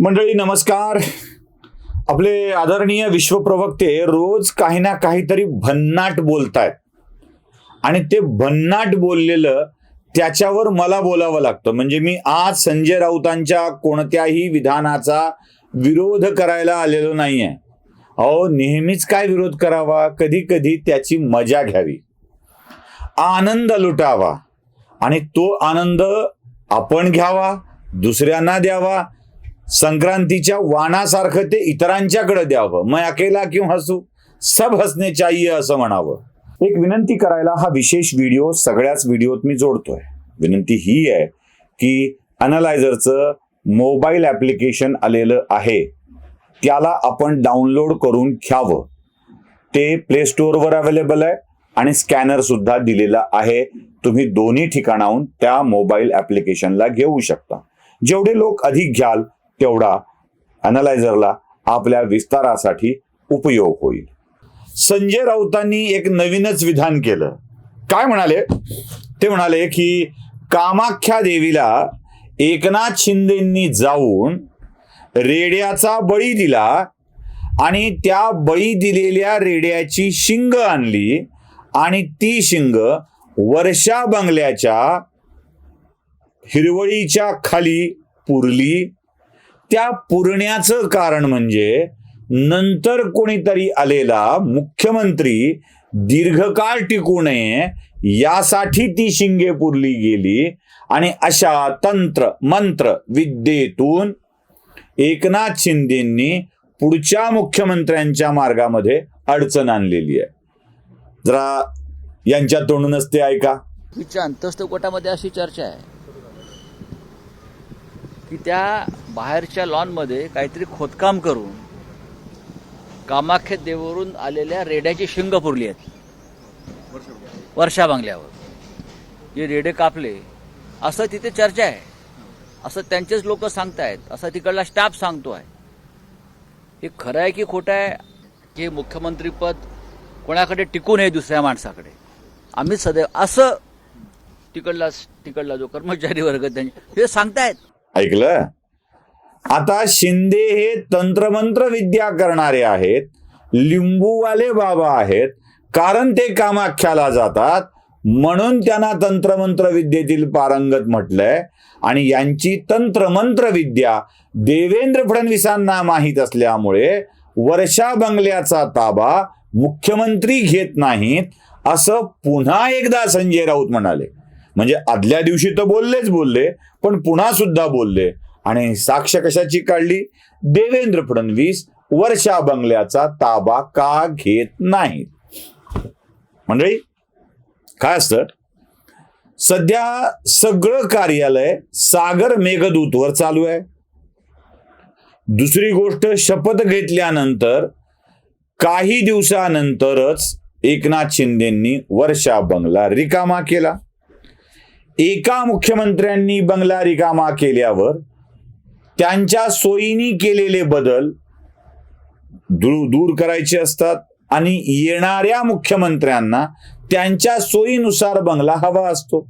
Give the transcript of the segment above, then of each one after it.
मंडळी नमस्कार. आपले आदरणीय विश्वप्रवक्ते रोज काही ना काहीतरी भन्नाट बोलतायत. आणि ते भन्नाट बोललेलं त्याच्यावर मला बोलावं लागतं. म्हणजे मी आज संजय राऊतांच्या कोणत्याही विधानाचा विरोध करायला आलेलो नाही आहे अहो नेहमीच काय विरोध करावा? कधी कधी त्याची मजा घ्यावी. आनंद लुटावा. आणि तो आनंद आपण घ्यावा दुसऱ्यांना द्यावा संक्रांतीच्या वाणासारखं ते इतरांच्याकडे द्यावं. मग अकेला क्यों हसू? सब हसने चाहिए असं म्हणावं. एक विनंती करायला हा विशेष व्हिडिओ सगळ्याच व्हिडिओत मी जोडतोय. विनंती ही आहे की अनलायझरचं मोबाईल ॲप्लिकेशन आलेलं आहे. त्याला आपण डाउनलोड करून घ्यावं. ते प्ले स्टोअरवर अवेलेबल आहे आणि स्कॅनर सुद्धा दिलेला आहे. तुम्ही दोन्ही ठिकाणाहून त्या मोबाईल ॲप्लिकेशनला घेऊ शकता. जेवढे लोक अधिक घ्याल तेवढा अनालायझरला आपल्या विस्तारासाठी उपयोग होईल. संजय राऊतांनी एक नवीनच विधान केलं. काय म्हणाले? ते म्हणाले की कामाख्या देवीला एकनाथ शिंदेंनी जाऊन रेड्याचा बळी दिला आणि त्या बळी दिलेल्या रेड्याची शिंग आणली आणि ती शिंग वर्षा बंगल्याच्या हिरवळीच्या खाली पुरली. त्या पुरण्याचं कारण म्हणजे नंतर कोणीतरी आलेला मुख्यमंत्री दीर्घकाळ टिकू नये यासाठी ती शिंगे पुरली गेली आणि अशा तंत्र मंत्र विद्येतून एकनाथ शिंदेंनी पुढच्या मुख्यमंत्र्यांच्या मार्गामध्ये अडचण आणलेली आहे. जरा यांच्या तोंडूनच ते ऐका. अंतस्थ कोटामध्ये अशी चर्चा आहे. की त्या बाहेरच्या लॉनमध्ये काहीतरी खोदकाम करून कामाख्या देवरून आलेल्या रेड्याची शिंग पुरली आहेत. वर्षा बांगल्यावर. जे रेडे कापले असं तिथे चर्चा आहे. असं त्यांचेच लोक सांगतायत. असं तिकडला स्टाफ सांगतो आहे हे खरं आहे की खोटं आहे? की मुख्यमंत्रीपद कोणाकडे टिकून आहे दुसऱ्या माणसाकडे? आम्ही सदैव असं तिकडला तिकडला जो कर्मचारी वर्ग त्यांचे हे सांगतायत. ऐकलं? आता शिंदे हे तंत्रमंत्र विद्या करणारे आहेत लिंबूवाले बाबा आहेत कारण ते कामाख्याला जातात म्हणून त्यांना तंत्रमंत्र विद्येतील पारंगत म्हटलंय. आणि यांची तंत्रमंत्र विद्या देवेंद्र फडणवीसांना माहीत असल्यामुळे वर्षा बंगल्याचा ताबा मुख्यमंत्री घेत नाहीत असं पुन्हा एकदा संजय राऊत म्हणाले. म्हणजे आदल्या दिवशी तर बोललेच बोलले पण पुन्हा सुद्धा बोलले. आणि साक्ष कशाची काढली? देवेंद्र फडणवीस वर्षा बंगल्याचा ताबा का घेत नाही मंडळी काय असतं? सध्या सगळं कार्यालय सागर मेघदूतवर चालू आहे. दुसरी गोष्ट शपथ घेतल्यानंतर काही दिवसानंतरच एकनाथ शिंदेंनी वर्षा बंगला रिकामा केला. एका मुख्यमंत्र्यांनी बंगला रिकामा केल्यावर त्यांच्या सोयीनी केलेले बदल दूर दूर करायचे असतात आणि येणाऱ्या मुख्यमंत्र्यांना त्यांच्या सोयीनुसार बंगला हवा असतो.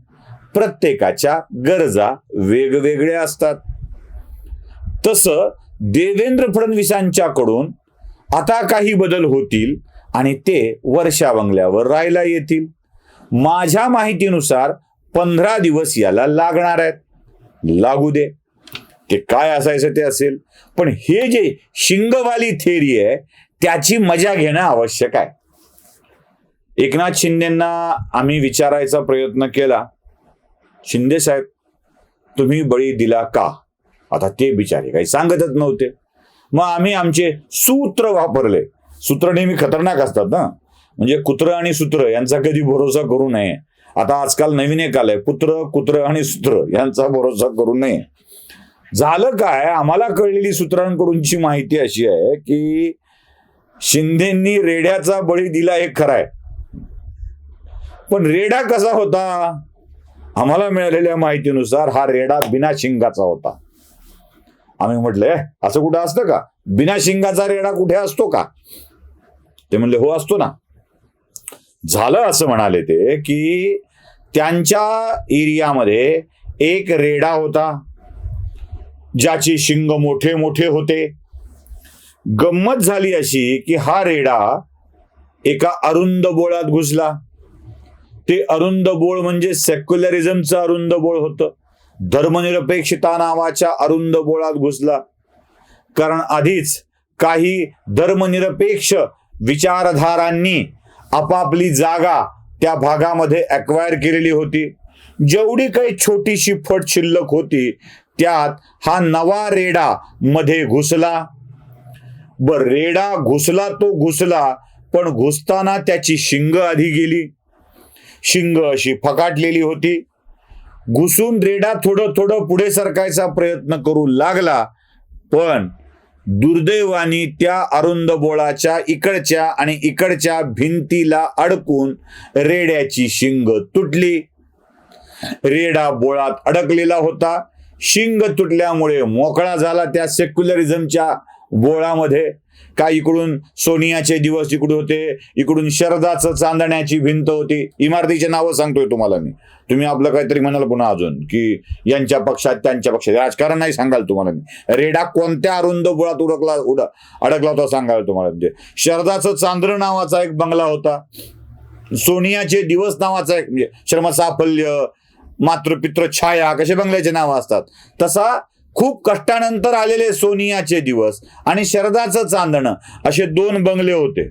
प्रत्येकाच्या गरजा वेगवेगळ्या असतात. तसं देवेंद्र फडणवीसांच्याकडून आता काही बदल होतील आणि ते वर्षा बंगल्यावर राहायला येतील. माझ्या माहितीनुसार पंधरा दिवस याला लागणार आहेत. लागू दे. ते काय असायचं ते असेल. पण हे जे शिंगवाली थेरी आहे त्याची मजा घेणं आवश्यक आहे. एकनाथ शिंदेना आम्ही विचारायचा प्रयत्न केला. शिंदे साहेब तुम्ही बळी दिला का? आता ते बिचारे काही सांगतच नव्हते. मग आम्ही आमचे सूत्र वापरले. सूत्र नेहमी खतरनाक असतात ना. म्हणजे कुत्र आणि सूत्र यांचा कधी भरोसा करू नये. आता आजकाल नवीन एक आलंय पुत्र कुत्र आणि सूत्र यांचा भरोसा करू नये. झालं काय? आम्हाला कळलेली सूत्रांकडूनची माहिती अशी आहे की शिंदेंनी रेड्याचा बळी दिला हे खराय. आहे पण रेडा कसा होता? आम्हाला मिळालेल्या माहितीनुसार हा रेडा बिना शिंगाचा होता. आम्ही म्हटलंय असं कुठं असतं का? बिना शिंगाचा रेडा कुठे असतो का? ते म्हणले हो असतो ना. झालं असं म्हणाले ते की त्यांच्या एरियामध्ये एक रेडा होता ज्याचे शिंग मोठे मोठे होते. गंमत झाली अशी की हा रेडा एका अरुंद बोळात घुसला. ते अरुंद बोळ म्हणजे सेक्युलरिझमचं अरुंद बोळ होतं. धर्मनिरपेक्षता नावाच्या अरुंद बोळात घुसला. कारण आधीच काही धर्मनिरपेक्ष विचारधारांनी आपापली जागा त्या भागामध्ये ॲक्वायर केलेली होती. जेवढी काही छोटीशी फट शिल्लक होती त्यात हा नवा रेडा मध्ये घुसला. बर रेडा घुसला तो घुसला पण घुसताना त्याची शिंग आधी गेली. शिंग अशी फकाटलेली होती. घुसून रेडा थोडं थोडं पुढे सरकायचा प्रयत्न करू लागला पण दुर्दैवानी त्या अरुंद बोळाच्या इकडच्या आणि इकडच्या भिंतीला अडकून रेड्याची शिंग तुटली. रेडा बोळात अडकलेला होता. शिंग तुटल्यामुळे मोकळा झाला त्या सेक्युलरिझमच्या बोळामध्ये का इकडून सोनियाचे दिवस इकडे होते इकडून शरदाचं चांदण्याची भिंत होती इमारतीचे नावं सांगतोय तुम्हाला मी. तुम्ही आपलं काहीतरी म्हणाल पुन्हा अजून की यांच्या पक्षात त्यांच्या पक्षात राजकारण नाही सांगाल तुम्हाला मी. रेडा कोणत्या अरुंद बुळात उडकला उड अडकला होता सांगाल तुम्हाला म्हणजे. शरदाचं चांद्र नावाचा एक बंगला होता. सोनियाचे दिवस नावाचा एक म्हणजे शर्मा साफल्य मातृपित्र छाया कसे बंगल्याचे नावं असतात. तसा खूप कष्टानंतर आलेले सोनियाचे दिवस आणि शरदाचं चांदणं असे दोन बंगले होते.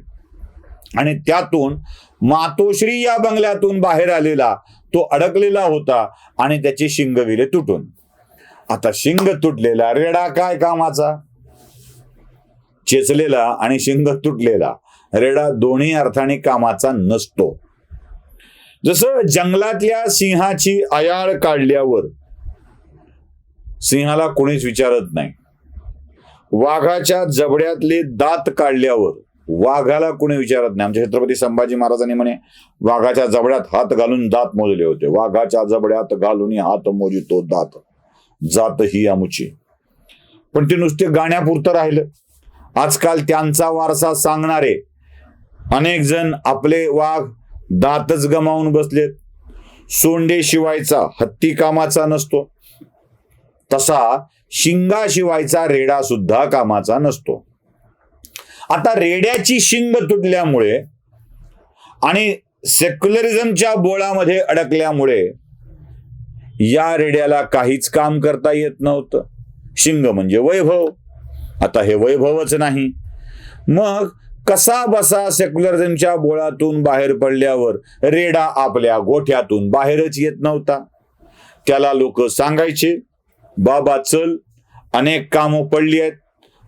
आणि त्यातून मातोश्री या बंगल्यातून बाहेर आलेला तो अडकलेला होता आणि त्याचे शिंग तुटून. आता शिंग तुटलेला रेडा काय कामाचा? चेचलेला आणि शिंग तुटलेला. रेडा दोन्ही अर्थाने कामाचा नसतो. जसं जंगलातल्या सिंहाची आयाळ काढल्यावर सिंहाला कोणीच विचारत नाही. वाघाच्या जबड्यातले दात काढल्यावर वाघाला कोणी विचारत नाही. आमच्या छत्रपती संभाजी महाराजांनी म्हणे वाघाच्या जबड्यात हात घालून दात मोजले होते. वाघाच्या जबड्यात घालून हात मोजितो दात. जात ही आमुची. पण ते नुसते गाण्यापुरतं राहिलं. आजकाल त्यांचा वारसा सांगणारे अनेक जण आपले वाघ दातच गमावून बसलेत. सोंडे शिवायचा हत्ती कामाचा नसतो. तसा शिंगा शिवायचा रेडा सुद्धा कामाचा नसतो. आता रेड्याची शिंग तुटल्यामुळे आणि सेक्युलरिझमच्या बोळामध्ये अडकल्यामुळे या रेड्याला काहीच काम करता येत नव्हतं. शिंग म्हणजे वैभव. आता हे वैभवच नाही. मग कसा बसा सेक्युलरिझमच्या बोळातून बाहेर पडल्यावर रेडा आपल्या गोठ्यातून बाहेरच येत नव्हता. त्याला लोक सांगायचे बाबा चल अनेक कामं पडली आहेत.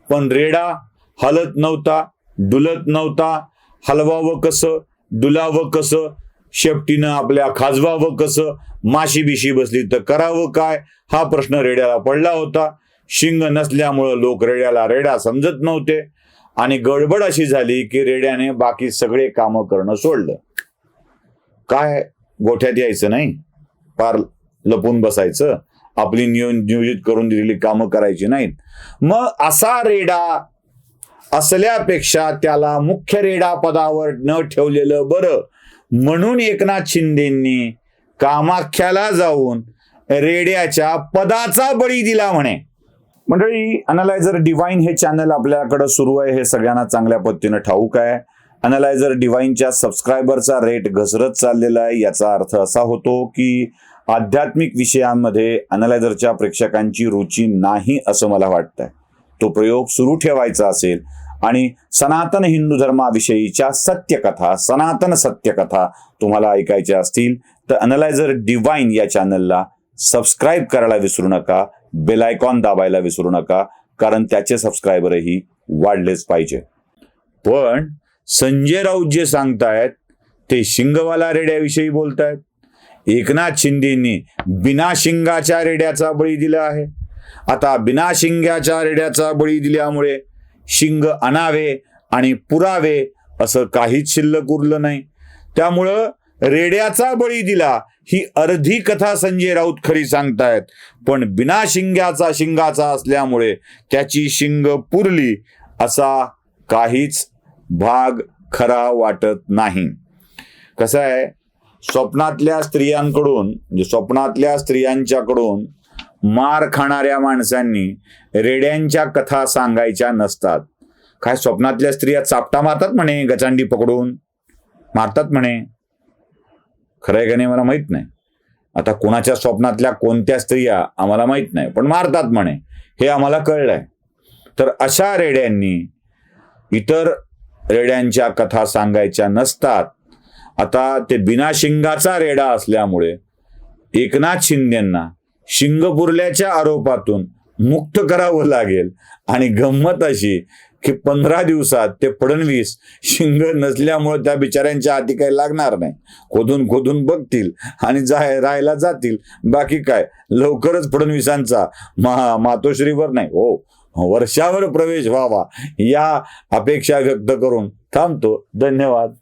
पण रेडा हलत नव्हता डुलत नव्हता. हलवावं कसं डुलावं कसं शेपटीनं आपल्या खाजवावं कसं माशी बिशी बसली तर करावं काय? हा प्रश्न रेड्याला पडला होता. शिंग नसल्यामुळं लोक रेड्याला रेडा समजत नव्हते. आणि गडबड अशी झाली की रेड्याने बाकी सगळे कामं करणं सोडलं. काय गोठ्यात यायचं नाही? पार लपून बसायचं? आपली नियो नियोजित करून दिलेली कामं करायची नाहीत. मग असा रेडा असल्यापेक्षा त्याला मुख्य रेडा पदावर न ठेवलेलं बरं. म्हणून एकनाथ शिंदेंनी कामाख्याला जाऊन रेड्याच्या पदाचा बळी दिला म्हणे. मंडळी अनालायझर डिवाईन हे चॅनल आपल्याकडं सुरू आहे हे सगळ्यांना चांगल्या पद्धतीनं ठाऊक आहे. अनालायझर डिवाईनच्या सबस्क्रायबरचा रेट घसरत चाललेला आहे याचा अर्थ असा होतो की आध्यात्मिक विषयांमध्ये अनालायझरच्या प्रेक्षकांची रुची नाही असं मला वाटतंय. तो प्रयोग सुरू ठेवायचा असेल आणि सनातन हिंदू धर्माविषयीच्या सत्यकथा सनातन सत्यकथा तुम्हाला ऐकायच्या असतील तर अनलायझर डिवाईन या चॅनलला सबस्क्राईब करायला विसरू नका बेलायकॉन दाबायला विसरू नका कारण त्याचे सबस्क्रायबरही वाढलेच पाहिजे. पण संजय राऊत जे सांगतायत ते शिंगवाला रेड्याविषयी बोलतायत. एकनाथ शिंदेनी बिना शिंगाच्या रेड्याचा बळी दिला आहे. आता बिना शिंग्याच्या रेड्याचा बळी दिल्यामुळे शिंग अनावे आणि पुरावे असं काहीच शिल्लक उरलं नाही. त्यामुळं रेड्याचा बळी दिला ही अर्धी कथा संजय राऊत खरी सांगतायत. पण बिना शिंग्याचा शिंगाचा असल्यामुळे त्याची शिंग पुरली असा काहीच भाग खरा वाटत नाही. कसं आहे? स्वप्नातल्या स्त्रियांकडून म्हणजे स्वप्नातल्या स्त्रियांच्याकडून मार खाणाऱ्या माणसांनी रेड्यांच्या कथा सांगायच्या नसतात. काय स्वप्नातल्या स्त्रिया चापटा मारतात म्हणे गचांडी पकडून? मारतात म्हणे. खरंय का नाही मला माहीत नाही. आता कोणाच्या स्वप्नातल्या कोणत्या स्त्रिया आम्हाला माहीत नाही पण मारतात म्हणे. हे आम्हाला कळलंय. तर अशा रेड्यांनी इतर रेड्यांच्या कथा सांगायच्या नसतात. आता ते बिना शिंगाचा रेडा असल्यामुळे एकनाथ शिंदेंना शिंगपुरल्याच्या आरोपातून मुक्त करावं लागेल. आणि गंमत अशी की पंधरा दिवसात ते फडणवीस शिंग नसल्यामुळे त्या बिचाऱ्यांच्या हाती काही लागणार नाही. खोदून खोदून बघतील आणि जाय राहायला जातील. बाकी काय? लवकरच फडणवीसांचा महा मातोश्रीवर नाही हो वर्षावर प्रवेश व्हावा या अपेक्षा व्यक्त करून थांबतो. धन्यवाद.